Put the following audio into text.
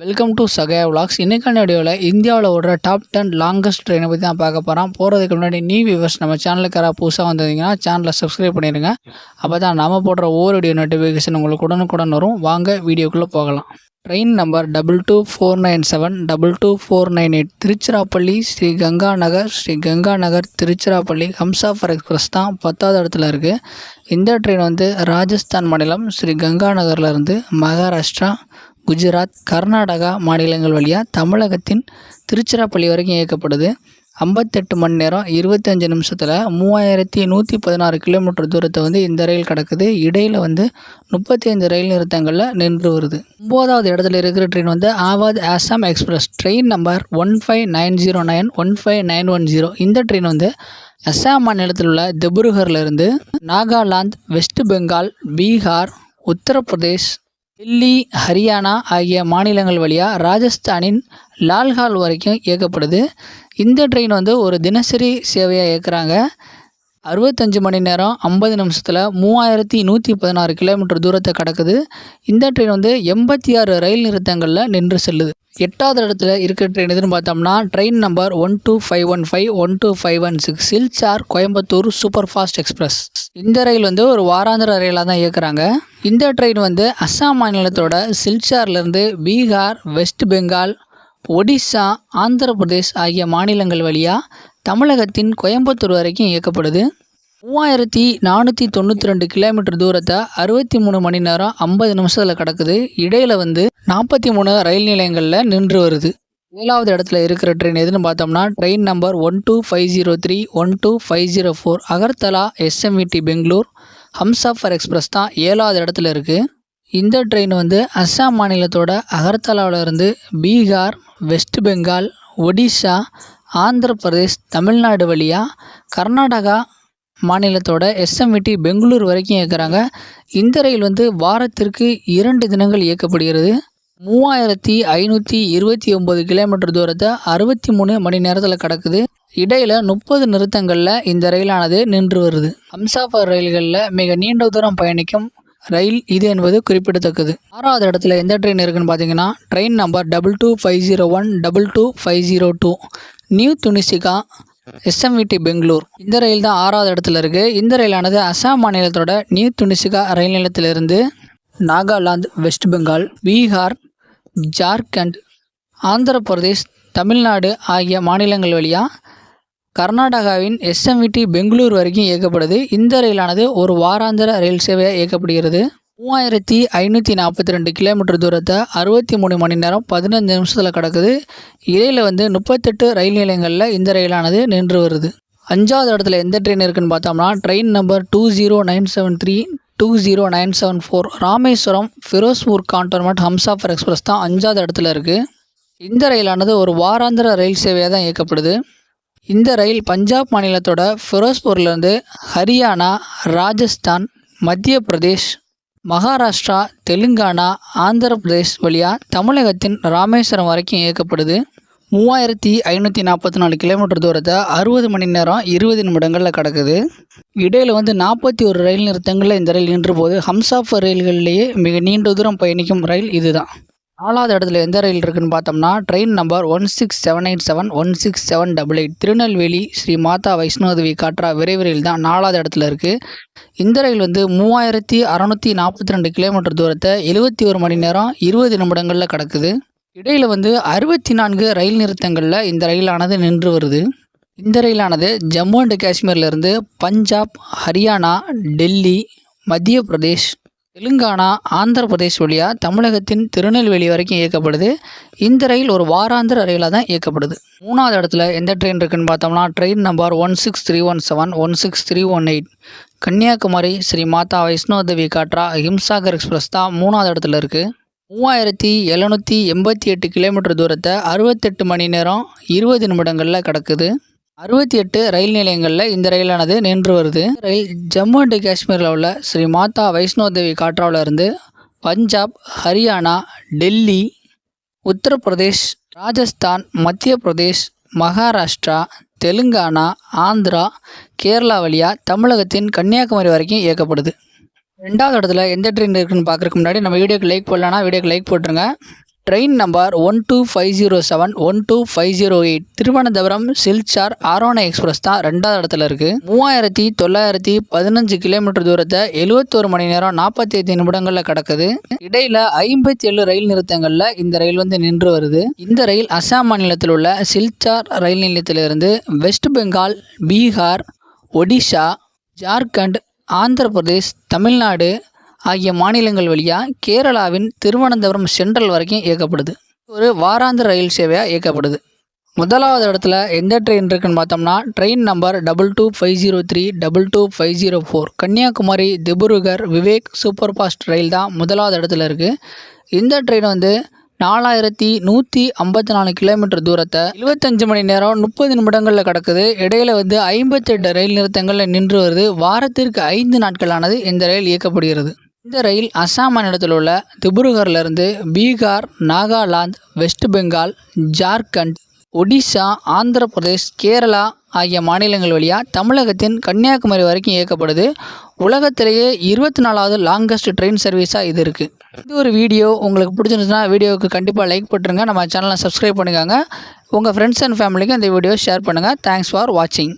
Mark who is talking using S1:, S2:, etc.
S1: Welcome to சகய vlogs இன்றைக்கான வீடியோவில் இந்தியாவில் ஓடுற டாப் டென் லாங்கஸ்ட் ட்ரெயினை பற்றி தான் பார்க்க போகிறோம் போகிறதுக்கு முன்னாடி நியூ வியூவர்ஸ் நம்ம சேனலுக்கு யாராவது புதுசாக வந்திருந்தீங்கன்னா சேனலை சப்ஸ்கிரைப் பண்ணிடுங்க அப்போ தான் நம்ம போடுற ஒவ்வொரு வீடியோ நோட்டிஃபிகேஷன் உங்களுக்கு உடனுக்குடன் வரும். வாங்க வீடியோக்குள்ளே போகலாம். Train number double two four nine seven double two four nine eight Tiruchirappalli Sri Ganga Nagar Sri Ganga Nagar Tiruchirappalli Humsafar express தான் பத்தாவது இடத்துல இருக்குது இந்த ட்ரெயின் வந்து ராஜஸ்தான் மாநிலம் ஸ்ரீ கங்கா நகர்லேருந்து மகாராஷ்டிரா குஜராத் கர்நாடகா மாநிலங்கள் வழியாக தமிழகத்தின் திருச்சிராப்பள்ளி வரைக்கும் இயக்கப்படுது. ஐம்பத்தெட்டு மணி நேரம் இருபத்தஞ்சு நிமிஷத்தில் மூவாயிரத்தி நூற்றி பதினாறு கிலோமீட்டர் தூரத்தை வந்து இந்த ரயில் கிடக்குது. இடையில் வந்து முப்பத்தி ஐந்து ரயில் நிறுத்தங்களில் நின்று வருது. ஒம்போதாவது இடத்துல இருக்கிற ட்ரெயின் வந்து Awadh Assam express. Train number one five nine zero nine one five nine one zero. இந்த ட்ரெயின் வந்து அஸ்ஸாம் மாநிலத்தில் உள்ள திப்ருகர்லேருந்து நாகாலாந்து வெஸ்ட் பெங்கால் பீகார் உத்தரப்பிரதேஷ் டெல்லி ஹரியானா ஆகிய மாநிலங்கள் வழியாக ராஜஸ்தானின் லால்கால் வரைக்கும் இயக்கப்படுது. இந்த ட்ரெயின் வந்து ஒரு தினசரி சேவையாக இயக்குறாங்க. அறுபத்தஞ்சு மணி நேரம் ஐம்பது நிமிஷத்தில் மூவாயிரத்தி நூற்றி பதினாறு கிலோமீட்டர் தூரத்தை கடக்குது. இந்த ட்ரெயின் வந்து எண்பத்தி ஆறு ரயில் நிறுத்தங்களில் நின்று செல்லுது. எட்டாவது இடத்துல இருக்கிற ட்ரெயின் எதுன்னு பார்த்தோம்னா train number one two five one five one two five one six Silchar Coimbatore superfast express இந்த ரயில் வந்து ஒரு வாராந்திர ரயிலாக தான் இயக்குறாங்க. இந்த ட்ரெயின் வந்து அஸ்ஸாம் மாநிலத்தோட சில்சார்லேருந்து பீகார் வெஸ்ட் பெங்கால் ஒடிசா ஆந்திர பிரதேஷ் ஆகிய மாநிலங்கள் வழியாக தமிழகத்தின் கோயம்புத்தூர் வரைக்கும் இயக்கப்படுது. மூவாயிரத்தி நானூற்றி தொண்ணூற்றி ரெண்டு கிலோமீட்டர் தூரத்தை அறுபத்தி மூணு மணி நேரம் ஐம்பது நிமிஷத்தில் கிடக்குது. இடையில் வந்து நாற்பத்தி மூணு ரயில் நிலையங்களில் நின்று வருது. ஏழாவது இடத்துல இருக்கிற ட்ரெயின் எதுன்னு பார்த்தோம்னா train number one two five zero three one two five zero four Agartala SMET Bengaluru Humsafar express தான் ஏழாவது இடத்துல இருக்குது இந்த ட்ரெயின் வந்து அஸ்ஸாம் மாநிலத்தோட அகர்தலாவிலிருந்து பீகார் வெஸ்ட் பெங்கால் ஒடிஷா ஆந்திர பிரதேஷ் தமிழ்நாடு வழியாக கர்நாடகா மாநிலத்தோட எஸ்எம்இடி பெங்களூர் வரைக்கும் இயக்குறாங்க. இந்த ரயில் வந்து வாரத்திற்கு இரண்டு தினங்கள் இயக்கப்படுகிறது. மூவாயிரத்தி ஐநூற்றி இருபத்தி ஒம்பது கிலோமீட்டர் தூரத்தை அறுபத்தி மூணு மணி நேரத்தில் கடக்குது. இடையில் முப்பது நிறுத்தங்களில் இந்த ரயிலானது நின்று வருது. ஹம்சாஃபர் ரயில்களில் மிக நீண்ட தூரம் பயணிக்கும் ரயில் இது என்பது குறிப்பிடத்தக்கது. ஆறாவது இடத்துல எந்த ட்ரெயின் இருக்குன்னு பார்த்தீங்கன்னா train number double two five zero one double two five zero two new துனிசிகா SMVT Bengaluru இந்த ரயில் தான் ஆறாவது இடத்துல இருக்குது இந்த ரயிலானது அசாம் மாநிலத்தோட நியூ துனிசிகா ரயில் நிலையத்திலிருந்து நாகாலாந்து வெஸ்ட் பெங்கால் பீகார் ஜார்க்கண்ட் ஆந்திர பிரதேஷ் தமிழ்நாடு ஆகிய மாநிலங்கள் வழியாக கர்நாடகாவின் எஸ்எம்விடி பெங்களூர் வரைக்கும் இயக்கப்படுது. இந்த ரயிலானது ஒரு வாராந்திர ரயில் சேவையாக இயக்கப்படுகிறது. மூவாயிரத்தி ஐநூற்றி நாற்பத்தி ரெண்டு கிலோமீட்டர் தூரத்தை அறுபத்தி மூணு மணி நேரம் பதினஞ்சு நிமிஷத்தில் கிடக்குது. இடையில் வந்து முப்பத்தெட்டு ரயில் நிலையங்களில் இந்த ரயிலானது நின்று வருது. அஞ்சாவது இடத்துல எந்த ட்ரெயின் இருக்குன்னு பார்த்தோம்னா train number two zero nine seven three two zero nine seven four Rameswaram Firozpur cantonment Humsafar express தான் அஞ்சாவது இடத்துல இருக்குது இந்த ரயிலானது ஒரு வாராந்திர ரயில் சேவையாக தான் இயக்கப்படுது. இந்த ரயில் பஞ்சாப் மாநிலத்தோட ஃபிரோஸ்பூர்லேருந்து ஹரியானா ராஜஸ்தான் மத்திய பிரதேஷ் மகாராஷ்டிரா தெலுங்கானா ஆந்திர பிரதேஷ் வழியாக தமிழகத்தின் ராமேஸ்வரம் வரைக்கும் இயக்கப்படுது. மூவாயிரத்தி ஐநூற்றி நாற்பத்தி நாலு கிலோமீட்டர் தூரத்தை அறுபது மணி நேரம் இருபது நிமிடங்களில் கிடக்குது. இடையில் வந்து நாற்பத்தி ஒரு ரயில் நிறுத்தங்களில் இந்த ரயில் நின்று போது ஹம்சாஃபர் ரயில்களிலேயே மிக நீண்ட தூரம் பயணிக்கும் ரயில் இதுதான். நாலாவது இடத்துல எந்த ரயில் இருக்குன்னு பார்த்தோம்னா train number one six seven eight seven one six seven double eight Tirunelveli Shri Mata Vaishno Devi Katra விரைவு ரயில் தான் நாலாவது இடத்துல இருக்குது இந்த ரயில் வந்து மூவாயிரத்தி அறநூற்றி நாற்பத்தி ரெண்டு கிலோமீட்டர் தூரத்தை எழுபத்தி ஒரு மணி நேரம் இருபது நிமிடங்களில் கிடக்குது. இடையில் வந்து அறுபத்தி நான்கு ரயில் நிறுத்தங்களில் இந்த ரயிலானது நின்று வருது. இந்த ரயிலானது ஜம்மு அண்ட் காஷ்மீர்லேருந்து பஞ்சாப் ஹரியானா டெல்லி மத்திய பிரதேஷ் தெலுங்கானா ஆந்திர பிரதேஷ் வழியாக தமிழகத்தின் திருநெல்வேலி வரைக்கும் இயக்கப்படுது. இந்த ரயில் ஒரு வாராந்திர ரயிலாக தான் இயக்கப்படுது. மூணாவது இடத்துல எந்த ட்ரெயின் இருக்குன்னு பார்த்தோம்னா train number one six three one seven one six three one eight Kanyakumari Shri Mata Vaishno Devi Katra Himsagar express தான் மூணாவது இடத்துல இருக்குது மூவாயிரத்தி எழுநூற்றி எண்பத்தி எட்டு கிலோமீட்டர் தூரத்தை அறுபத்தெட்டு மணி நேரம் இருபது நிமிடங்களில் கிடக்குது. அறுபத்தி எட்டு ரயில் நிலையங்களில் இந்த ரயிலானது நின்று வருது. ரயில் ஜம்மு அண்ட் காஷ்மீரில் உள்ள ஸ்ரீ மாதா வைஷ்ணோதேவி காட்ராவில் இருந்து பஞ்சாப் ஹரியானா டெல்லி உத்தரப்பிரதேஷ் ராஜஸ்தான் மத்திய பிரதேஷ் மகாராஷ்டிரா தெலுங்கானா ஆந்திரா கேரளா வழியாக தமிழகத்தின் கன்னியாகுமரி வரைக்கும் இயக்கப்படுது. ரெண்டாவது இடத்துல எந்த ட்ரெயின் இருக்குன்னு பார்க்குறதுக்கு முன்னாடி நம்ம வீடியோக்கு லைக் போடலன்னா வீடியோக்கு லைக் போட்டுருங்க. Train number one two five zero seven one two five zero eight Thiruvananthapuram Silchar Aronai express தான் ரெண்டாவது இடத்துல இருக்குது மூவாயிரத்தி தொள்ளாயிரத்தி பதினஞ்சு கிலோமீட்டர் தூரத்தை எழுவத்தோரு மணி நேரம் நாற்பத்தி ஐந்து நிமிடங்களில் கிடக்குது. இடையில ஐம்பத்தி ஏழு ரயில் நிறுத்தங்களில் இந்த ரயில் வந்து நின்று வருது. இந்த ரயில் அசாம் மாநிலத்தில் உள்ள சில்சார் ரயில் நிலையத்திலிருந்து வெஸ்ட் பெங்கால் பீகார் ஒடிஷா ஜார்க்கண்ட் ஆந்திர பிரதேஷ் தமிழ்நாடு ஆகிய மாநிலங்கள் வழியாக கேரளாவின் திருவனந்தபுரம் சென்ட்ரல் வரைக்கும் இயக்கப்படுது. ஒரு வாராந்திர ரயில் சேவையாக இயக்கப்படுது. முதலாவது இடத்துல எந்த ட்ரெயின் இருக்குன்னு பார்த்தோம்னா train number double two five zero three double two five zero four Kanyakumari Dibrugarh Vivek super fast ரயில் தான் முதலாவது இடத்துல இருக்குது இந்த ட்ரெயின் வந்து நாலாயிரத்தி நூற்றி ஐம்பத்தி நாலு கிலோமீட்டர் தூரத்தை இருபத்தஞ்சு மணி நேரம் முப்பது நிமிடங்களில் கிடக்குது. இடையில வந்து ஐம்பத்தெட்டு ரயில் நிறுத்தங்களில் நின்று வருது. வாரத்திற்கு ஐந்து நாட்களானது இந்த ரயில் இயக்கப்படுகிறது. இந்த ரயில் அசாம் மாநிலத்தில் உள்ள திப்ருகர்லேருந்து பீகார் நாகாலாந்து வெஸ்ட் பெங்கால் ஜார்க்கண்ட் ஒடிஷா ஆந்திர பிரதேஷ் கேரளா ஆகிய மாநிலங்கள் வழியாக தமிழகத்தின் கன்னியாகுமரி வரைக்கும் இயக்கப்படுது. உலகத்திலேயே இருபத்தி நாலாவது லாங்கஸ்ட் ட்ரெயின் சர்வீஸாக இது இருக்குது இது ஒரு வீடியோ உங்களுக்கு பிடிச்சிருந்துச்சுன்னா வீடியோவுக்கு கண்டிப்பாக லைக் பண்ணுறங்க நம்ம சேனலை சப்ஸ்கிரைப் பண்ணிக்கோங்க. உங்கள் ஃப்ரெண்ட்ஸ் அண்ட் ஃபேமிலிக்கு இந்த வீடியோ ஷேர் பண்ணுங்கள் தேங்க்ஸ் ஃபார் வாட்சிங்